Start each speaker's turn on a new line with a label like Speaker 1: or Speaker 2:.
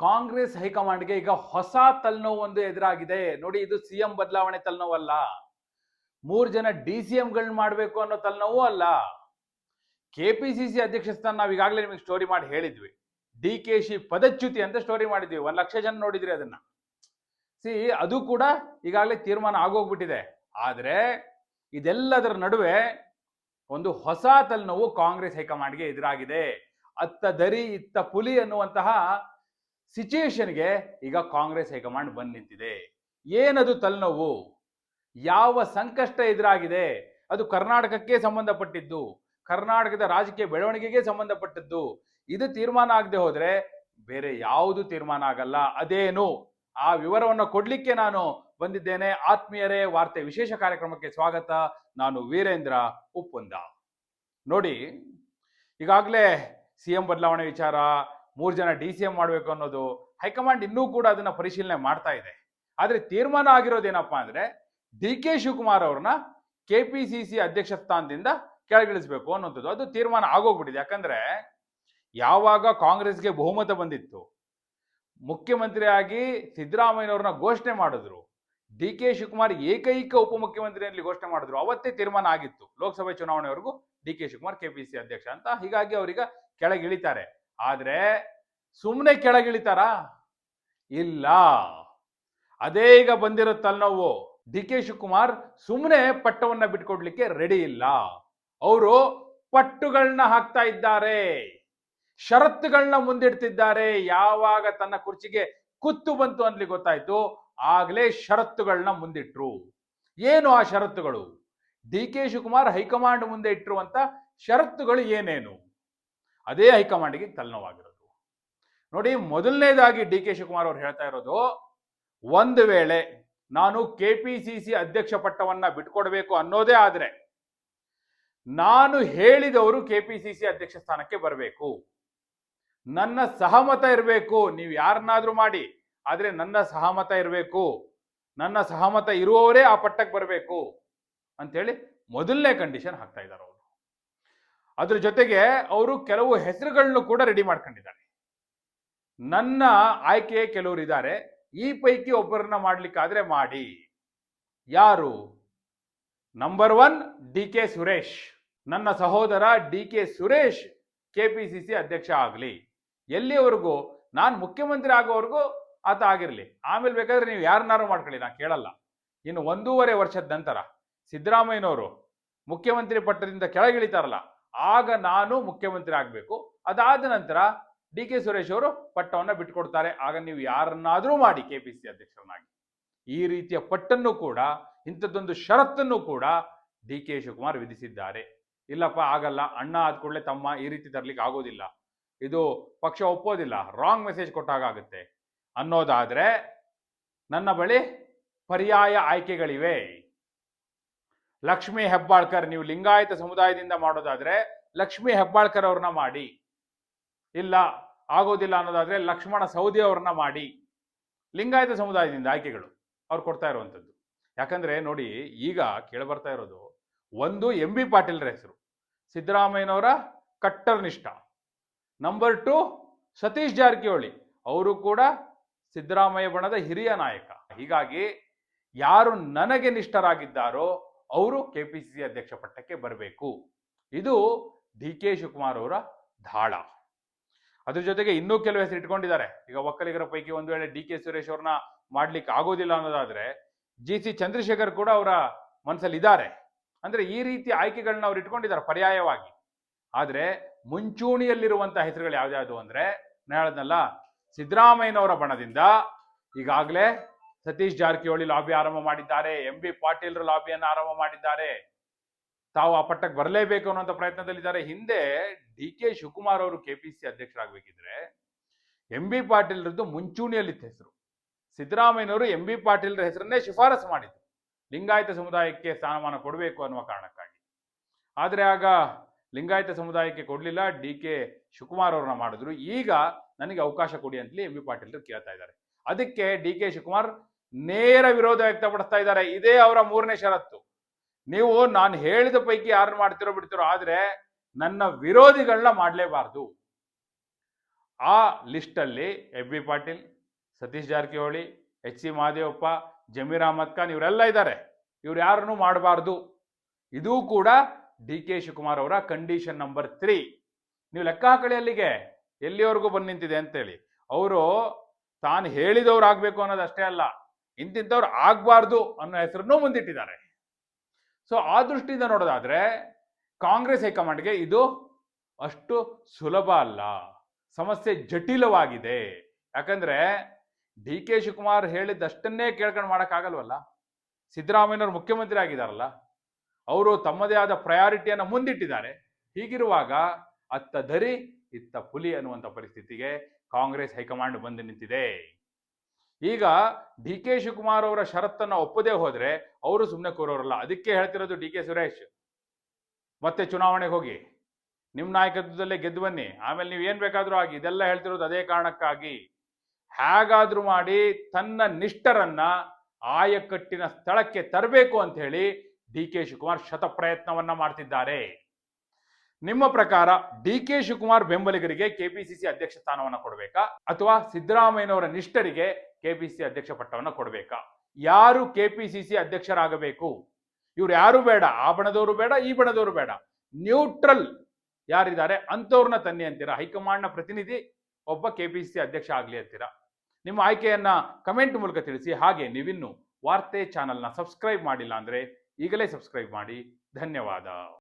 Speaker 1: ಕಾಂಗ್ರೆಸ್ ಹೈಕಮಾಂಡ್ಗೆ ಈಗ ಹೊಸ ತಲೆನೋವು ಒಂದು ಎದುರಾಗಿದೆ. ನೋಡಿ, ಇದು ಸಿಎಂ ಬದಲಾವಣೆ ತಲೆನೋವಲ್ಲ. ಮೂರು ಜನ ಡಿ ಸಿ ಎಂಗಳನ್ನ ಮಾಡಬೇಕು ಅನ್ನೋ ತಲೆನೋವು ಅಲ್ಲ. ಕೆ ಪಿ ಅಧ್ಯಕ್ಷ ಸ್ಥಾನ ನಾವು ಈಗಾಗಲೇ ನಿಮಗೆ ಸ್ಟೋರಿ ಮಾಡಿ ಹೇಳಿದ್ವಿ. ಡಿ ಕೆ ಶಿ ಪದಚ್ಯುತಿ ಅಂತ ಸ್ಟೋರಿ ಮಾಡಿದ್ವಿ. ಒಂದು ಲಕ್ಷ ಜನ ನೋಡಿದ್ರಿ ಅದನ್ನ. ಸಿ, ಅದು ಕೂಡ ಈಗಾಗಲೇ ತೀರ್ಮಾನ ಆಗೋಗ್ಬಿಟ್ಟಿದೆ. ಆದರೆ ಇದೆಲ್ಲದರ ನಡುವೆ ಒಂದು ಹೊಸ ತಲೆನೋವು ಕಾಂಗ್ರೆಸ್ ಹೈಕಮಾಂಡ್ಗೆ ಎದುರಾಗಿದೆ. ಅತ್ತ ದರಿ ಇತ್ತ ಪುಲಿ ಅನ್ನುವಂತಹ ಸಿಚುಯೇಷನ್ಗೆ ಈಗ ಕಾಂಗ್ರೆಸ್ ಹೈಕಮಾಂಡ್ ಬಂದ್ ನಿಂತಿದೆ ಏನದು ತಲೆನೋವು? ಯಾವ ಸಂಕಷ್ಟ ಎದುರಾಗಿದೆ? ಅದು ಕರ್ನಾಟಕಕ್ಕೆ ಸಂಬಂಧಪಟ್ಟಿದ್ದು, ಕರ್ನಾಟಕದ ರಾಜಕೀಯ ಬೆಳವಣಿಗೆಗೆ ಸಂಬಂಧಪಟ್ಟದ್ದು. ಇದು ತೀರ್ಮಾನ ಆಗದೆ ಹೋದ್ರೆ ಬೇರೆ ಯಾವುದು ತೀರ್ಮಾನ ಆಗಲ್ಲ. ಅದೇನು? ಆ ವಿವರವನ್ನು ಕೊಡ್ಲಿಕ್ಕೆ ನಾನು ಬಂದಿದ್ದೇನೆ. ಆತ್ಮೀಯರೇ, ವಾರ್ತೆ ವಿಶೇಷ ಕಾರ್ಯಕ್ರಮಕ್ಕೆ ಸ್ವಾಗತ. ನಾನು ವೀರೇಂದ್ರ ಉಪ್ಪುಂದ. ನೋಡಿ, ಈಗಾಗಲೇ ಸಿ ಎಂ ಬದಲಾವಣೆ ವಿಚಾರ ಮೂರು ಜನ ಡಿ ಸಿ ಎಂ ಮಾಡಬೇಕು ಅನ್ನೋದು ಹೈಕಮಾಂಡ್ ಇನ್ನೂ ಕೂಡ ಅದನ್ನ ಪರಿಶೀಲನೆ ಮಾಡ್ತಾ ಇದೆ. ಆದ್ರೆ ತೀರ್ಮಾನ ಆಗಿರೋದೇನಪ್ಪಾ ಅಂದ್ರೆ ಡಿ ಕೆ ಶಿವಕುಮಾರ್ ಅವ್ರನ್ನ ಕೆ ಪಿ ಸಿ ಸಿ ಅಧ್ಯಕ್ಷ ಸ್ಥಾನದಿಂದ ಕೆಳಗಿಳಿಸಬೇಕು ಅನ್ನೋಂಥದ್ದು ಅದು ತೀರ್ಮಾನ ಆಗೋಗ್ಬಿಟ್ಟಿದೆ. ಯಾಕಂದ್ರೆ ಯಾವಾಗ ಕಾಂಗ್ರೆಸ್ಗೆ ಬಹುಮತ ಬಂದಿತ್ತು, ಮುಖ್ಯಮಂತ್ರಿಯಾಗಿ ಸಿದ್ದರಾಮಯ್ಯನವ್ರನ್ನ ಘೋಷಣೆ ಮಾಡಿದ್ರು, ಡಿ ಕೆ ಶಿವಕುಮಾರ್ ಏಕೈಕ ಉಪಮುಖ್ಯಮಂತ್ರಿಯಲ್ಲಿ ಘೋಷಣೆ ಮಾಡಿದ್ರು, ಅವತ್ತೇ ತೀರ್ಮಾನ ಆಗಿತ್ತು. ಲೋಕಸಭೆ ಚುನಾವಣೆವರೆಗೂ ಡಿ ಕೆ ಶಿವಕುಮಾರ್ ಕೆಪಿಸಿ ಅಧ್ಯಕ್ಷ ಅಂತ. ಹೀಗಾಗಿ ಅವರೀಗ ಕೆಳಗಿಳಿತಾರೆ. ಆದ್ರೆ ಸುಮ್ಮನೆ ಕೆಳಗಿಳಿತಾರ? ಇಲ್ಲ. ಅದೇ ಈಗ ಬಂದಿರೋ ತಲೆನೋವು ಡಿ ಕೆ ಶಿವಕುಮಾರ್ ಸುಮ್ಮನೆ ಪಟ್ಟವನ್ನ ಬಿಟ್ಕೊಡ್ಲಿಕ್ಕೆ ರೆಡಿ ಇಲ್ಲ. ಅವರು ಪಟ್ಟುಗಳನ್ನ ಹಾಕ್ತಾ ಇದ್ದಾರೆ. ಷರತ್ತುಗಳನ್ನ ಮುಂದಿಡ್ತಿದ್ದಾರೆ. ಯಾವಾಗ ತನ್ನ ಕುರ್ಚಿಗೆ ಕುತ್ತು ಬಂತು ಅನ್ಲಿ ಗೊತ್ತಾಯ್ತು. ಆಗ್ಲೇ ಷರತ್ತುಗಳನ್ನ ಮುಂದಿಟ್ರು. ಏನು ಆ ಷರತ್ತುಗಳು? ಡಿ ಕೆ ಶಿವಕುಮಾರ್ ಹೈಕಮಾಂಡ್ ಮುಂದೆ ಇಟ್ಟಿರುವಂತ ಷರತ್ತುಗಳು ಏನೇನು? ಅದೇ ಹೈಕಮಾಂಡ್ಗೆ ತಲೆನೋವಾಗಿರೋದು. ನೋಡಿ ಮೊದಲನೇದಾಗಿ ಡಿ ಕೆ ಶಿವಕುಮಾರ್ ಅವರು ಹೇಳ್ತಾ ಇರೋದು, ಒಂದು ವೇಳೆ ನಾನು ಕೆ ಪಿ ಸಿ ಸಿ ಅಧ್ಯಕ್ಷ ಪಟ್ಟವನ್ನ ಬಿಟ್ಕೊಡ್ಬೇಕು ಅನ್ನೋದೇ ಆದ್ರೆ, ನಾನು ಹೇಳಿದವರು ಕೆ ಪಿ ಸಿ ಸಿ ಅಧ್ಯಕ್ಷ ಸ್ಥಾನಕ್ಕೆ ಬರಬೇಕು. ನನ್ನ ಸಹಮತ ಇರಬೇಕು. ನೀವು ಯಾರನ್ನಾದ್ರೂ ಮಾಡಿ, ಆದ್ರೆ ನನ್ನ ಸಹಮತ ಇರಬೇಕು. ನನ್ನ ಸಹಮತ ಇರುವವರೇ ಆ ಪಟ್ಟಕ್ಕೆ ಬರಬೇಕು. ಅಂತೇಳಿ ಮೊದಲನೇ ಕಂಡೀಷನ್ ಹಾಕ್ತಾ ಇದ್ದಾರೆ ಅದ್ರ ಜೊತೆಗೆ ಅವರು ಕೆಲವು ಹೆಸರುಗಳನ್ನು ಕೂಡ ರೆಡಿ ಮಾಡ್ಕೊಂಡಿದ್ದಾರೆ. ನನ್ನ ಆಯ್ಕೆ ಕೆಲವರು ಇದ್ದಾರೆ. ಈ ಪೈಕಿ ಒಬ್ಬರನ್ನ ಮಾಡ್ಲಿಕ್ಕಾದ್ರೆ ಮಾಡಿ. ಯಾರು? Number one D K Suresh. ನನ್ನ ಸಹೋದರ ಡಿ ಕೆ ಸುರೇಶ್ ಸಿ ಅಧ್ಯಕ್ಷ ಆಗಲಿ. ಎಲ್ಲಿವರೆಗೂ? ನಾನು ಮುಖ್ಯಮಂತ್ರಿ ಆಗೋವರೆಗೂ ಆತ ಆಗಿರಲಿ. ಆಮೇಲೆ ಬೇಕಾದ್ರೆ ನೀವು ಯಾರನ್ನಾರು ಮಾಡ್ಕೊಳ್ಳಿ ನಾ ಕೇಳಲ್ಲ. ಇನ್ನು ಒಂದೂವರೆ ವರ್ಷದ ನಂತರ ಸಿದ್ದರಾಮಯ್ಯನವರು ಮುಖ್ಯಮಂತ್ರಿ ಪಟ್ಟದಿಂದ ಕೆಳಗಿಳಿತಾರಲ್ಲ ಆಗ ನಾನು ಮುಖ್ಯಮಂತ್ರಿ ಆಗಬೇಕು ಅದಾದ ನಂತರ ಡಿ ಕೆ ಸುರೇಶ್ ಅವರು ಪಟ್ಟವನ್ನ ಬಿಟ್ಕೊಡ್ತಾರೆ. ಆಗ ನೀವು ಯಾರನ್ನಾದರೂ ಮಾಡಿ ಕೆ ಪಿ ಸಿ ಅಧ್ಯಕ್ಷರನ್ನಾಗಿ. ಈ ರೀತಿಯ ಪಟ್ಟನ್ನು ಕೂಡ, ಇಂಥದ್ದೊಂದು ಷರತ್ತನ್ನು ಕೂಡ ಡಿ ಕೆ ಶಿವಕುಮಾರ್ ವಿಧಿಸಿದ್ದಾರೆ. ಇಲ್ಲಪ್ಪ, ಆಗಲ್ಲ. ಅಣ್ಣ ಆದ ಕೂಡಲೇ ತಮ್ಮ ಈ ರೀತಿ ತರ್ಲಿಕ್ಕೆ ಆಗೋದಿಲ್ಲ. ಇದು ಪಕ್ಷ ಒಪ್ಪೋದಿಲ್ಲ. ರಾಂಗ್ ಮೆಸೇಜ್ ಕೊಟ್ಟಾಗುತ್ತೆ ಅನ್ನೋದಾದರೆ ಅನ್ನೋದಾದ್ರೆ ನನ್ನ ಬಳಿ ಪರ್ಯಾಯ ಆಯ್ಕೆಗಳಿವೆ. ಲಕ್ಷ್ಮೀ ಹೆಬ್ಬಾಳ್ಕರ್, ನೀವು ಲಿಂಗಾಯತ ಸಮುದಾಯದಿಂದ ಮಾಡೋದಾದ್ರೆ ಲಕ್ಷ್ಮೀ ಹೆಬ್ಬಾಳ್ಕರ್ ಅವ್ರನ್ನ ಮಾಡಿ. ಇಲ್ಲ, ಆಗೋದಿಲ್ಲ ಅನ್ನೋದಾದ್ರೆ ಲಕ್ಷ್ಮಣ ಸೌದಿ ಅವ್ರನ್ನ ಮಾಡಿ. ಲಿಂಗಾಯತ ಸಮುದಾಯದಿಂದ ಆಯ್ಕೆಗಳು ಅವ್ರು ಕೊಡ್ತಾ ಇರುವಂಥದ್ದು. ಯಾಕಂದ್ರೆ ನೋಡಿ, ಈಗ ಕೇಳಬರ್ತಾ ಇರೋದು ಒಂದು ಎಂ ಬಿ ಪಾಟೀಲ್ರ ಹೆಸರು, ಸಿದ್ದರಾಮಯ್ಯನವರ ಕಟ್ಟರ್ ನಿಷ್ಠ. ನಂಬರ್ ಟು ಸತೀಶ್ ಜಾರಕಿಹೊಳಿ, ಅವರು ಕೂಡ ಸಿದ್ದರಾಮಯ್ಯ ಬಣದ ಹಿರಿಯ ನಾಯಕ. ಹೀಗಾಗಿ ಯಾರು ನನಗೆ ನಿಷ್ಠರಾಗಿದ್ದಾರೋ ಅವರು ಕೆಪಿಸಿಸಿ ಅಧ್ಯಕ್ಷ ಪಟ್ಟಕ್ಕೆ ಬರಬೇಕು. ಇದು ಡಿ ಕೆ ಶಿವಕುಮಾರ್ ಅವರ ಧಾಳ ಅದ್ರ ಜೊತೆಗೆ ಇನ್ನೂ ಕೆಲವು ಹೆಸರು ಇಟ್ಕೊಂಡಿದ್ದಾರೆ. ಈಗ ಒಕ್ಕಲಿಗರ ಪೈಕಿ ಒಂದು ವೇಳೆ ಡಿ ಕೆ ಸುರೇಶ್ ಅವ್ರನ್ನ ಮಾಡ್ಲಿಕ್ಕೆ ಆಗೋದಿಲ್ಲ ಅನ್ನೋದಾದ್ರೆ ಜಿ ಸಿ ಚಂದ್ರಶೇಖರ್ ಕೂಡ ಅವರ ಮನಸ್ಸಲ್ಲಿ ಇದ್ದಾರೆ. ಅಂದ್ರೆ ಈ ರೀತಿ ಆಯ್ಕೆಗಳನ್ನ ಅವ್ರು ಇಟ್ಕೊಂಡಿದ್ದಾರೆ ಪರ್ಯಾಯವಾಗಿ. ಆದ್ರೆ ಮುಂಚೂಣಿಯಲ್ಲಿರುವಂತಹ ಹೆಸರುಗಳು ಯಾವ್ದಾವುದು ಅಂದ್ರೆ ನಾನು ಹೇಳದ್ನಲ್ಲ ಸಿದ್ದರಾಮಯ್ಯನವರ ಬಣದಿಂದ ಈಗಾಗಲೇ ಸತೀಶ್ ಜಾರಕಿಹೊಳಿ ಲಾಬಿ ಆರಂಭ ಮಾಡಿದ್ದಾರೆ. ಎಂ ಬಿ ಪಾಟೀಲ್ರು ಲಾಬಿಯನ್ನು ಆರಂಭ ಮಾಡಿದ್ದಾರೆ. ತಾವು ಆ ಪಟ್ಟಕ್ಕೆ ಬರಲೇಬೇಕು ಅನ್ನೋಂಥ ಪ್ರಯತ್ನದಲ್ಲಿದ್ದಾರೆ. ಹಿಂದೆ ಡಿ ಕೆ ಶಿವಕುಮಾರ್ ಅವರು ಕೆಪಿಸಿ ಅಧ್ಯಕ್ಷರಾಗಬೇಕಿದ್ರೆ ಎಂ ಬಿ ಪಾಟೀಲ್ರದ್ದು ಮುಂಚೂಣಿಯಲ್ಲಿತ್ತು ಹೆಸರು. ಸಿದ್ದರಾಮಯ್ಯನವರು ಎಂ ಬಿ ಪಾಟೀಲ್ರ ಹೆಸರನ್ನೇ ಶಿಫಾರಸು ಮಾಡಿದ್ರು. ಲಿಂಗಾಯತ ಸಮುದಾಯಕ್ಕೆ ಸ್ಥಾನಮಾನ ಕೊಡಬೇಕು ಅನ್ನುವ ಕಾರಣಕ್ಕಾಗಿ. ಆದರೆ ಆಗ ಲಿಂಗಾಯತ ಸಮುದಾಯಕ್ಕೆ ಕೊಡಲಿಲ್ಲ. ಡಿ ಕೆ ಶಿವಕುಮಾರ್ ಅವ್ರನ್ನ ಮಾಡಿದ್ರು. ಈಗ ನನಗೆ ಅವಕಾಶ ಕೊಡಿ ಅಂತಲೇ ಎಂ ಬಿ ಪಾಟೀಲ್ರು ಕೇಳ್ತಾ ಇದ್ದಾರೆ. ಅದಕ್ಕೆ ಡಿ ಕೆ ಶಿವಕುಮಾರ್ ನೇರ ವಿರೋಧ ವ್ಯಕ್ತಪಡಿಸ್ತಾ ಇದ್ದಾರೆ. ಇದೇ ಅವರ ಮೂರನೇ ಷರತ್ತು. ನೀವು ನಾನು ಹೇಳಿದ ಪೈಕಿ ಯಾರನ್ನ ಮಾಡ್ತಿರೋ ಬಿಡ್ತಿರೋ, ಆದ್ರೆ ನನ್ನ ವಿರೋಧಿಗಳನ್ನ ಮಾಡಲೇಬಾರ್ದು. ಆ ಲಿಸ್ಟಲ್ಲಿ F B Patil, Satish Jarkiholi, H C Mahadevappa Zameer Ahmed Khan ಇವರೆಲ್ಲ ಇದ್ದಾರೆ. ಇವ್ರು ಯಾರನ್ನು ಮಾಡಬಾರ್ದು. ಇದೂ ಕೂಡ ಡಿ ಕೆ ಶಿವಕುಮಾರ್ ಅವರ ಕಂಡೀಷನ್ ನಂಬರ್ ತ್ರೀ. ನೀವು ಲೆಕ್ಕ ಹಾಕಳಿ ಅಲ್ಲಿಗೆ. ಎಲ್ಲಿವರೆಗೂ ಬಂದು ನಿಂತಿದೆ ಅಂತೇಳಿ. ಅವರು ತಾನು ಹೇಳಿದವ್ರು ಆಗ್ಬೇಕು ಅನ್ನೋದು ಅಷ್ಟೇ ಅಲ್ಲ. ಇಂತಿಂಥವ್ರು ಆಗ್ಬಾರ್ದು ಅನ್ನೋ ಹೆಸರನ್ನು ಮುಂದಿಟ್ಟಿದ್ದಾರೆ. ಸೊ ಆ ದೃಷ್ಟಿಯಿಂದ ನೋಡೋದಾದ್ರೆ, ಕಾಂಗ್ರೆಸ್ ಹೈಕಮಾಂಡ್ಗೆ ಇದು ಅಷ್ಟು ಸುಲಭ ಅಲ್ಲ. ಸಮಸ್ಯೆ ಜಟಿಲವಾಗಿದೆ. ಯಾಕಂದ್ರೆ, ಡಿ ಕೆ ಶಿವಕುಮಾರ್ ಹೇಳಿದ್ದಷ್ಟನ್ನೇ ಕೇಳ್ಕೊಂಡು ಮಾಡೋಕ್ಕಾಗಲ್ವಲ್ಲ? ಸಿದ್ದರಾಮಯ್ಯನವರು ಮುಖ್ಯಮಂತ್ರಿ ಆಗಿದಾರಲ್ಲ? ಅವರು ತಮ್ಮದೇ ಆದ ಪ್ರಯಾರಿಟಿಯನ್ನು ಮುಂದಿಟ್ಟಿದ್ದಾರೆ. ಹೀಗಿರುವಾಗ, ಅತ್ತ ಧರಿ ಇತ್ತ ಪುಲಿ ಅನ್ನುವಂಥ ಪರಿಸ್ಥಿತಿಗೆ ಕಾಂಗ್ರೆಸ್ ಹೈಕಮಾಂಡ್ ಬಂದು ನಿಂತಿದೆ. ಈಗ ಡಿ ಕೆ ಶಿವಕುಮಾರ್ ಅವರ ಷರತ್ತನ್ನು ಒಪ್ಪದೇ ಹೋದ್ರೆ ಅವರು ಸುಮ್ಮನೆ ಕೂರೋರಲ್ಲ. ಅದಕ್ಕೆ ಹೇಳ್ತಿರೋದು ಡಿ ಕೆ ಸುರೇಶ್. ಮತ್ತೆ ಚುನಾವಣೆಗೆ ಹೋಗಿ. ನಿಮ್ಮ ನಾಯಕತ್ವದಲ್ಲೇ ಗೆದ್ದು ಬನ್ನಿ. ಆಮೇಲೆ ನೀವು ಏನ್ ಬೇಕಾದ್ರೂ ಆಗಿ. ಇದೆಲ್ಲ ಹೇಳ್ತಿರೋದು ಅದೇ ಕಾರಣಕ್ಕಾಗಿ. ಹೇಗಾದ್ರೂ ಮಾಡಿ ತನ್ನ ನಿಷ್ಠರನ್ನ ಆಯಕಟ್ಟಿನ ಸ್ಥಳಕ್ಕೆ ತರಬೇಕು ಅಂತ ಹೇಳಿ ಡಿ ಕೆ ಶಿವಕುಮಾರ್ ಶತ ಪ್ರಯತ್ನವನ್ನ ಮಾಡ್ತಿದ್ದಾರೆ. ನಿಮ್ಮ ಪ್ರಕಾರ ಡಿ ಕೆ ಶಿವಕುಮಾರ್ ಬೆಂಬಲಿಗರಿಗೆ ಕೆಪಿಸಿಸಿ ಅಧ್ಯಕ್ಷ ಸ್ಥಾನವನ್ನ ಕೊಡಬೇಕಾ? ಅಥವಾ ಸಿದ್ದರಾಮಯ್ಯನವರ ನಿಷ್ಠರಿಗೆ ಕೆಪಿಸಿಸಿ ಅಧ್ಯಕ್ಷ ಪಟ್ಟವನ್ನ ಕೊಡಬೇಕಾ? ಯಾರು ಕೆಪಿಸಿಸಿ ಅಧ್ಯಕ್ಷರಾಗಬೇಕು? ಇವ್ರು ಯಾರು ಬೇಡ? ಆ ಬಣದವರು ಬೇಡ, ಈ ಬಣದವರು ಬೇಡ. ನ್ಯೂಟ್ರಲ್ ಯಾರಿದ್ದಾರೆ? ಅಂಥವ್ರನ್ನ ತನ್ನಿ ಅಂತೀರಾ? ಹೈಕಮಾಂಡ್ನ ಪ್ರತಿನಿಧಿ ಒಬ್ಬ ಕೆಪಿಸಿಸಿ ಅಧ್ಯಕ್ಷ ಆಗ್ಲಿ ಅಂತೀರಾ? ನಿಮ್ಮ ಆಯ್ಕೆಯನ್ನ ಕಮೆಂಟ್ ಮೂಲಕ ತಿಳಿಸಿ. ಹಾಗೆ ನೀವಿನ್ನು ವಾರ್ತೆ ಚಾನೆಲ್ನ ಸಬ್ಸ್ಕ್ರೈಬ್ ಮಾಡಿಲ್ಲ ಅಂದ್ರೆ ಈಗಲೇ ಸಬ್ಸ್ಕ್ರೈಬ್ ಮಾಡಿ. ಧನ್ಯವಾದ.